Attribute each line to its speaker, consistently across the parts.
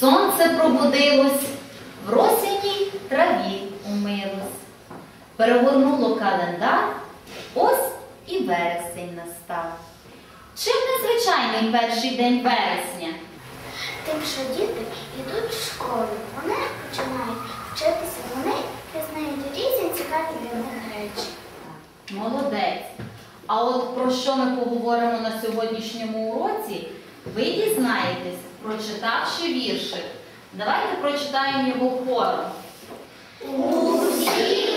Speaker 1: сонце пробудилось, в росяній траві умилось. Перегорнуло календар, ось і вересень настав. Чим незвичайний перший день вересня?
Speaker 2: Тим, що діти йдуть в школу, вони починають вчитися, вони пізнають різні цікаві для них речі.
Speaker 1: Молодець. А от про що ми поговоримо на сьогоднішньому уроці, ви дізнаєтесь, прочитавши віршик. Давайте прочитаємо його хором. чужині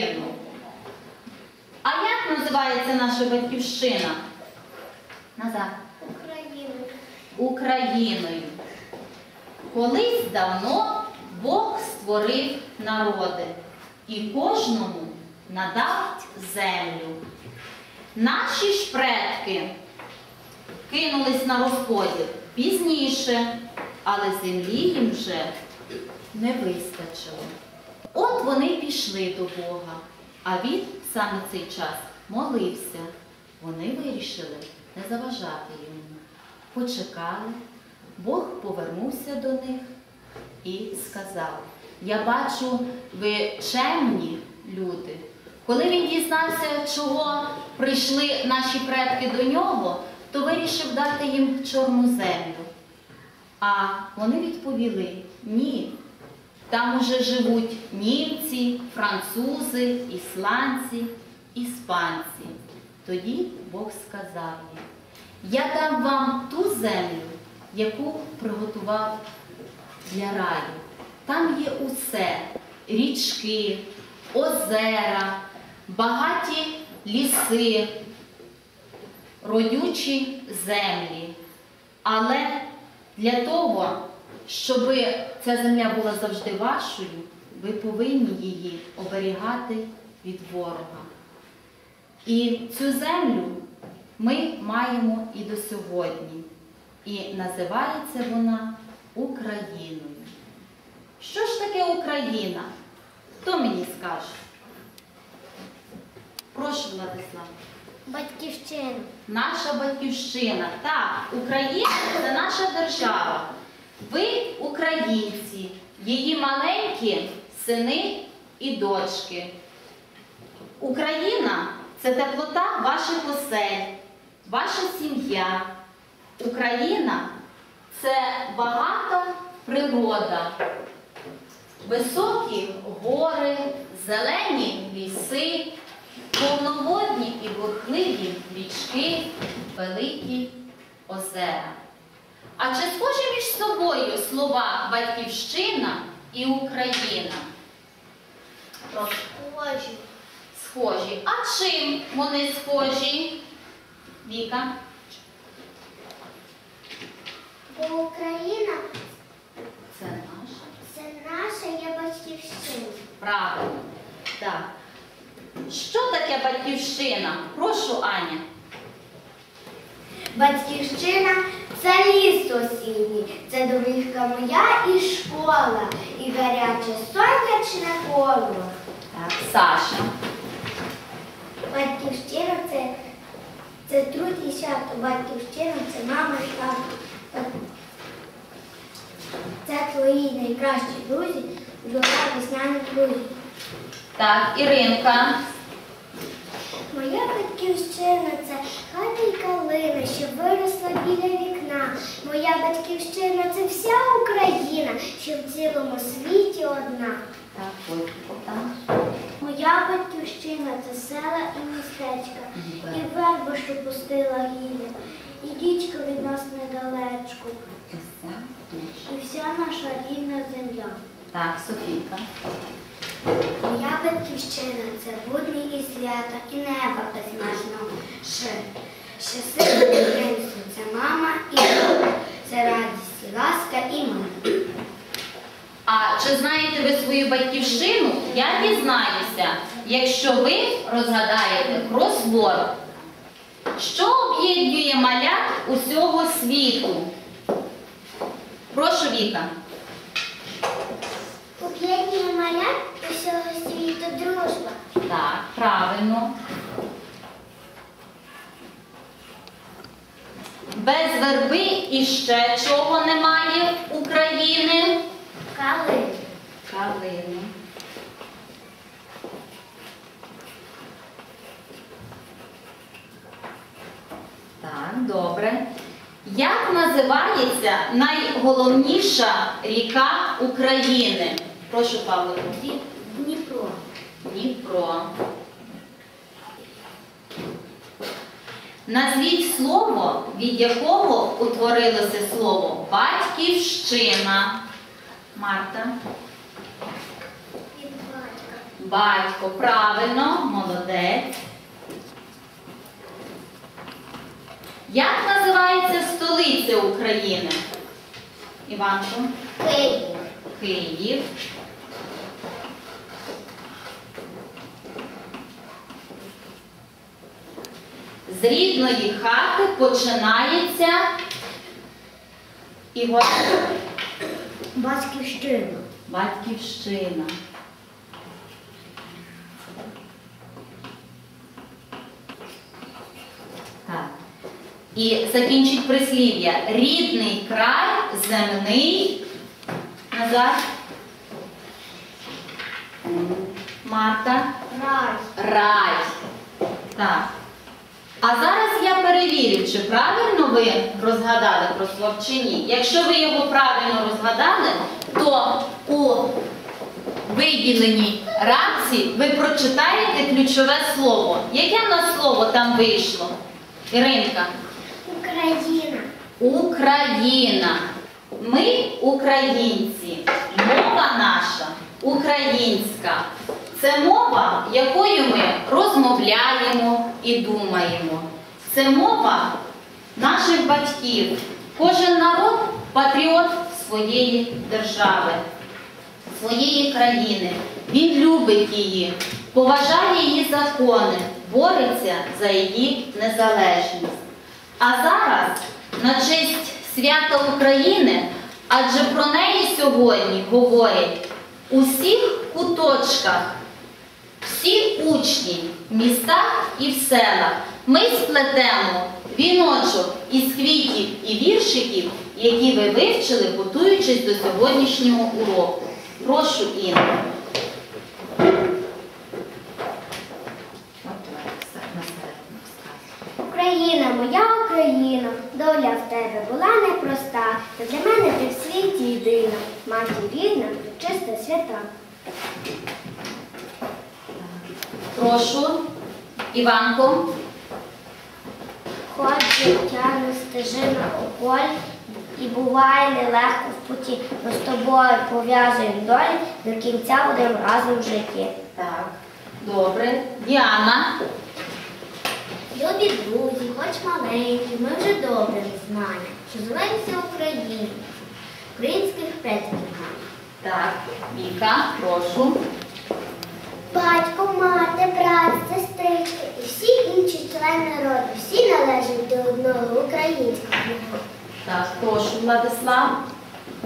Speaker 2: батьківщину.
Speaker 1: А як називається наша батьківщина? Назад.
Speaker 2: Україну.
Speaker 1: Україною. Колись давно Бог створив народи і кожному надав землю. Наші ж предки кинулись на розподіл пізніше, але землі їм вже не вистачило. От вони пішли до Бога, а він саме цей час молився. Вони вирішили не заважати йому. Почекали, Бог повернувся до них і сказав: Я бачу, ви чемні люди. Коли він дізнався, чого прийшли наші предки до нього, то вирішив дати їм чорну землю. А вони відповіли: ні. Там уже живуть німці, французи, ісландці, іспанці. Тоді Бог сказав їм, я дам вам ту землю, яку приготував для раю. Там є усе річки, озера, багаті ліси, родючі землі. Але для того, щоб ця земля була завжди вашою, ви повинні її оберігати від ворога. І цю землю ми маємо і до сьогодні. І називається вона Україною. Що ж таке Україна? Хто мені скаже? Прошу, Владислав.
Speaker 2: Батьківщину.
Speaker 1: Наша батьківщина. Так, Україна це наша держава. Ви українці, її маленькі сини і дочки. Україна це теплота ваших осель, ваша сім'я. Україна це багата природа, високі гори, зелені ліси, повноводні і бурхливі річки, великі озера. А чи схожі між собою слова Батьківщина і Україна? Прошу.
Speaker 2: Схожі.
Speaker 1: Схожі. А чим вони схожі? Віка?
Speaker 2: Бо Україна
Speaker 1: Це наша.
Speaker 2: це наша є батьківщина.
Speaker 1: Правильно. Так. Що таке батьківщина? Прошу, Аня.
Speaker 2: Батьківщина це ліс осінній, це домівка моя і школа, і гаряче сонячне коло.
Speaker 1: Так, Саша.
Speaker 2: Батьківщина це, це труд і свято. Батьківщина це мама і тато. Це твої найкращі друзі, жовта весняні друзі.
Speaker 1: Так, Іринка.
Speaker 2: Моя батьківщина це хата й калина, що виросла біля вікна. Моя батьківщина це вся Україна, що в цілому світі одна. Моя батьківщина це села і містечка, і верба, що пустила гілля, і річка від нас недалечко. І вся наша рідна земля.
Speaker 1: Так, Софійка.
Speaker 2: Моя батьківщина це будні і свята, і неба безмежного. Ще, щасливе дитинство це мама і тато. Це радість, і ласка і мир.
Speaker 1: А чи знаєте ви свою батьківщину? Я дізнаюся, якщо ви розгадаєте кросворд. Що об'єднує малят усього світу? Прошу Віка.
Speaker 2: Об'єднує малят усього світу дружба.
Speaker 1: Так, правильно. Без верби і ще чого немає України?
Speaker 2: Калин.
Speaker 1: Калини. Так, добре. Як називається найголовніша ріка України? Прошу, Павлику.
Speaker 2: Дніпро.
Speaker 1: Дніпро. Назвіть слово, від якого утворилося слово батьківщина. Марта.
Speaker 2: Від батька.
Speaker 1: Батько, правильно, молодець. Як називається столиця України? Іванко?
Speaker 2: Київ.
Speaker 1: Київ. З рідної хати починається і Ігор.
Speaker 2: Батьківщина.
Speaker 1: Батьківщина. Так. І закінчить прислів'я. Рідний край, земний. Назад. Марта.
Speaker 2: Рай.
Speaker 1: Рай. Так. А зараз я перевірю, чи правильно ви розгадали про слово чи ні. Якщо ви його правильно розгадали, то у виділеній рамці ви прочитаєте ключове слово. Яке в нас слово там вийшло? Іринка.
Speaker 2: Україна.
Speaker 1: Україна. Ми українці. Мова наша українська. Це мова, якою ми розмовляємо і думаємо. Це мова наших батьків. Кожен народ патріот своєї держави, своєї країни. Він любить її, поважає її закони, бореться за її незалежність. А зараз на честь свята України, адже про неї сьогодні говорять у всіх куточках, всі учні в містах і в селах. Ми сплетемо віночок із квітів і віршиків, які ви вивчили, готуючись до сьогоднішнього уроку. Прошу Інну. От на середину.
Speaker 2: Україна, моя Україна, доля в тебе була непроста. Та для мене ти в світі єдина, матір рідна, чиста свята.
Speaker 1: Прошу, Іванко.
Speaker 2: Ходь життя стежина у полі, і буває нелегко в путі, ми з тобою пов'язуємо долі, до кінця будемо разом в житті.
Speaker 1: Так, добре. Діана.
Speaker 2: Любі друзі, хоч маленькі, ми вже добре знаємо, що зветься Україна, українських предків.
Speaker 1: Так, Віка, прошу.
Speaker 2: Батько, мати, брат, сестрички і всі інші члени роду, всі належать до одного українського народу.
Speaker 1: Так, прошу, Владислав.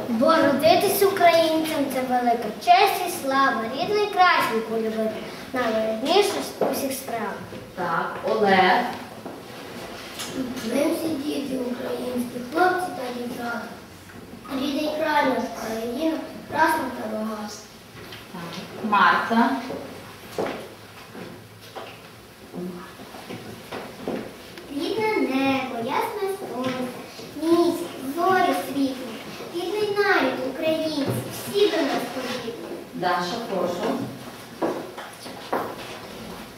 Speaker 2: Бо родитись українцям це велика честь і слава, рідний край свій полюбити, найважніше з усіх справ.
Speaker 1: Так, Олег.
Speaker 2: Ми всі діти українські, хлопці та дівчата. Рідний край наш красна та багата.
Speaker 1: Так, Марта.
Speaker 2: Рідне небо, ясне сонце, місяць, зорі світлі, рідний навіть українці, всі до нас подібні.
Speaker 1: Даша, прошу.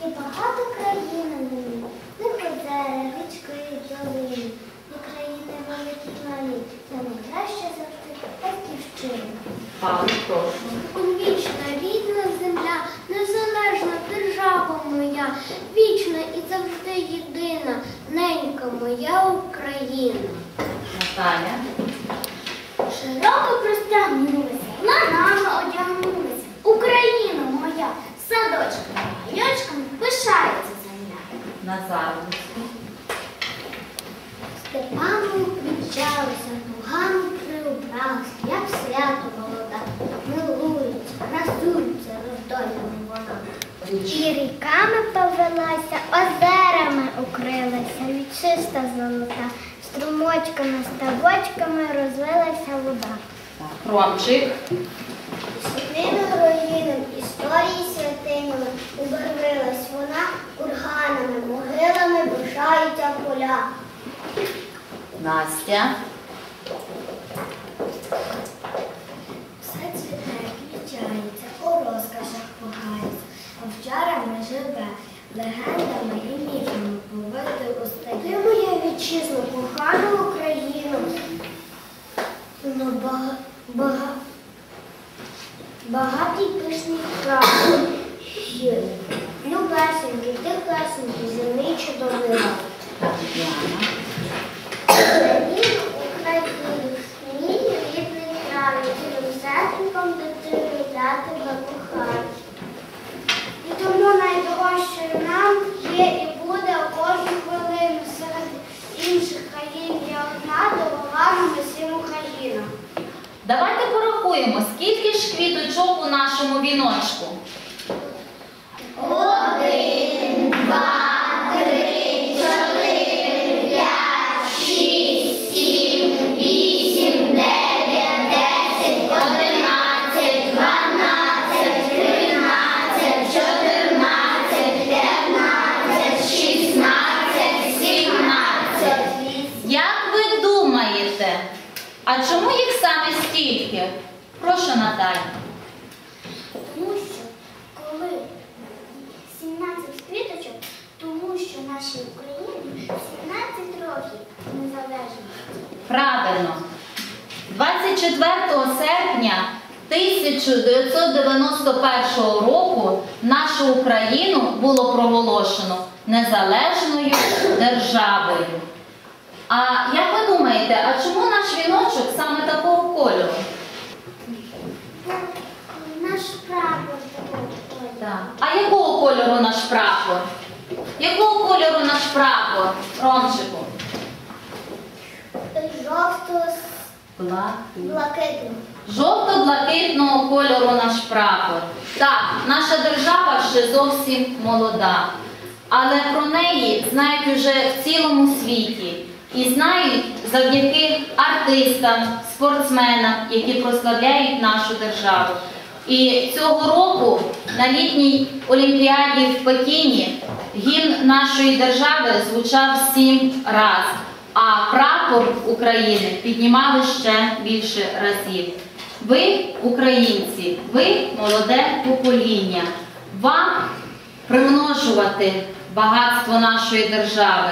Speaker 2: І багато країн на ній, не озера, річки, долини, і країни великі малі, та найкраще завжди батьківщину.
Speaker 1: Павло, прошу.
Speaker 2: Вічна рідна земля, незалежна держава моя, вічна і завжди єдина, ненька моя Україна.
Speaker 1: Наталя.
Speaker 2: Широко простягнулася, ланами одягнулася. Україна моя, садочками, гайочками пишається земля.
Speaker 1: Назар.
Speaker 2: Степаном включалася, ногами приубралася, як свято молода, милується, красується роздольними вона. І ріками повелася, озерами укрилася, вічиста золота, струмочками, ставочками розлилася вода.
Speaker 1: Ромчик.
Speaker 2: Історії святинями убервилась вона курганами, могилами бушаються поля.
Speaker 1: Настя.
Speaker 2: Все цвіте, квічається, у розкошах пугається, овчарами живе, легендами і міфами повити у стаді. Ти моя вітчизна, кохана Україна, но бага, бага, багатий Україну, Україну, мій рідний край, цілим серденьком дитину я тебе кохаю. І тому найдорожчою нам є і буде кожну хвилину серед інших країн є одна дорога усім Україна.
Speaker 1: Давайте порахуємо, скільки ж квіточок у нашому віночку. Прошу, Наталя.
Speaker 2: Тому що коли 17 квіточок, тому що нашій Україні 17 років незалежності.
Speaker 1: Правильно. 24 серпня 1991 року нашу Україну було проголошено незалежною державою. А як ви думаєте, а чому наш віночок саме такого кольору?
Speaker 2: Наш прапор такого кольору.
Speaker 1: Так. А якого кольору наш прапор? Якого кольору наш прапор, Ромчику?
Speaker 2: Жовто-блакитний.
Speaker 1: Жовто-блакитного кольору наш прапор. Так, наша держава ще зовсім молода, але про неї знають уже в цілому світі і знають завдяки артистам, спортсменам, які прославляють нашу державу. І цього року на літній олімпіаді в Пекіні гімн нашої держави звучав сім разів, а прапор України піднімали ще більше разів. Ви, українці, ви молоде покоління. Вам примножувати багатство нашої держави.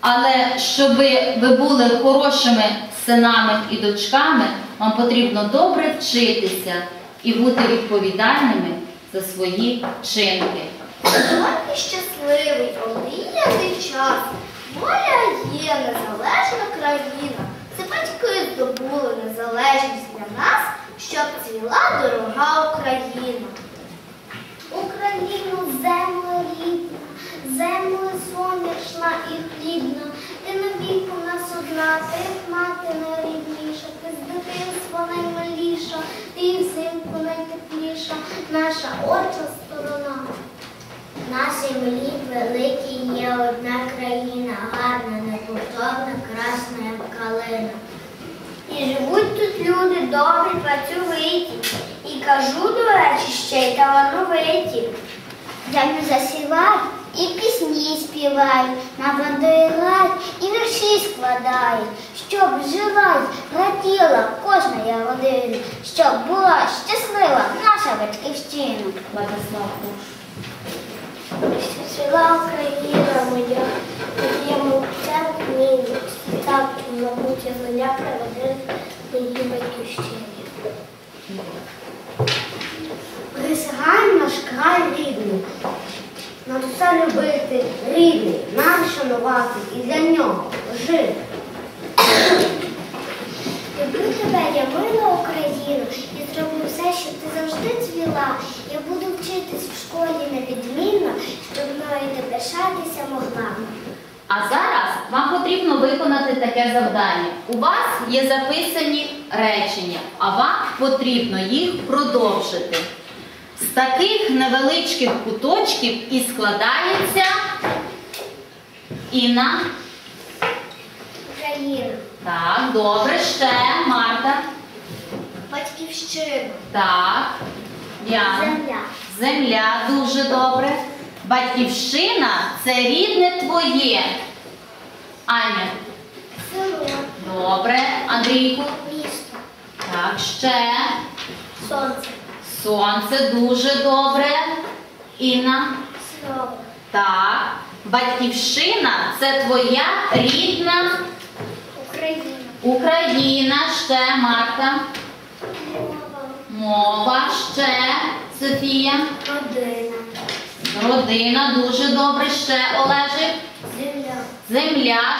Speaker 1: Але щоб ви були хорошими синами і дочками, вам потрібно добре вчитися і бути відповідальними за свої вчинки.
Speaker 2: Сьогодні щасливий, омріяний час. Моя є незалежна країна. Це батьки здобули незалежність для нас, щоб цвіла дорога Україна. Україну землю рідна, землю сонячна і хлібна. Ти навік у нас одна, ти мати найрідніша, ти з дитинства наймиліша, ти взимку найтепліша, наша отча сторона. На землі великій є одна країна, гарна, неповторна, красна, як калина. І живуть тут люди добрі, працьовиті, і кажу, до речі, ще й талановиті. Землю засівають і пісні співають, на бандури і вірші складають, щоб жила й раділа кожна я родина, щоб була щаслива наша батьківщина. Жила Україна моя, моєму церкві, так, мабуть, земля приведе моїй батьківщині. Присягаємо наш край рідний. Над усе любити рідний, нам шанувати і для нього жити. Люблю тебе, я мила Україну, і зроблю все, щоб ти завжди цвіла. Я буду вчитись в школі невідмінно, щоб мною ти пишатися могла.
Speaker 1: А зараз вам потрібно виконати таке завдання. У вас є записані речення, а вам потрібно їх продовжити. З таких невеличких куточків і складається Інна.
Speaker 2: Україна,
Speaker 1: Так, добре, ще Марта.
Speaker 2: батьківщина,
Speaker 1: Так, Діана.
Speaker 2: земля,
Speaker 1: Земля дуже добре. Батьківщина це рідне твоє. Аня.
Speaker 2: село,
Speaker 1: Добре. Андрійку.
Speaker 2: місто,
Speaker 1: Так, ще.
Speaker 2: сонце,
Speaker 1: Сонце дуже добре. Інна.
Speaker 2: слово,
Speaker 1: Так. Батьківщина це твоя рідна
Speaker 2: Україна,
Speaker 1: Україна. Ще Марта.
Speaker 2: мова,
Speaker 1: Мова. Ще Софія.
Speaker 2: родина,
Speaker 1: Родина дуже добре. Ще Олежик.
Speaker 2: земля.
Speaker 1: Земля.